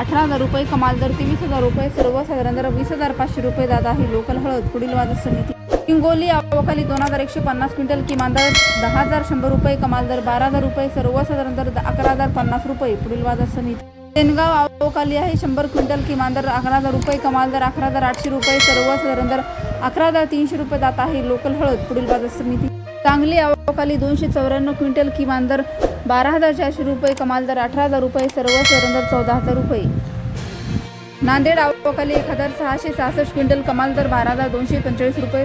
अठरा हजार रुपये कमाल दर तेवीस हजार रुपये सर्वसाधारण दर वीस हजार पाचशे रुपये जात आहे लोकल हळद पुढील बाजार समिती. हिंगोली आवकाली दोन हजार एकशे पन्नास क्विंटल किमान दर दहा हजार शंभर रुपये कमाल दर बारा हजार रुपये सर्वसाधारण दर अकरा हजार पन्नास रुपये पुढील बाजार समिती. सेनगाव अवकाली आहे शंभर क्विंटल किमान दर अकरा हजार रुपये कमाल दर अकरा हजार आठशे रुपये सर्वसाधारण दर अकरा दहा तीनशे रुपये जात आहे लोकल हळद. पुढील बाजार समिती. चांगली आवकाली दोनशे चौऱ्याण्णव क्विंटल किमान दर बारा हजार चारशे रुपये कमाल दर अठरा हजार रुपये सर्व दर चौदा हजार रुपये. नांदेड आवकाली एक हजार सहाशे सहासष्ट क्विंटल कमाल दर बारा हजार दोनशे पंचेचाळीस रुपये.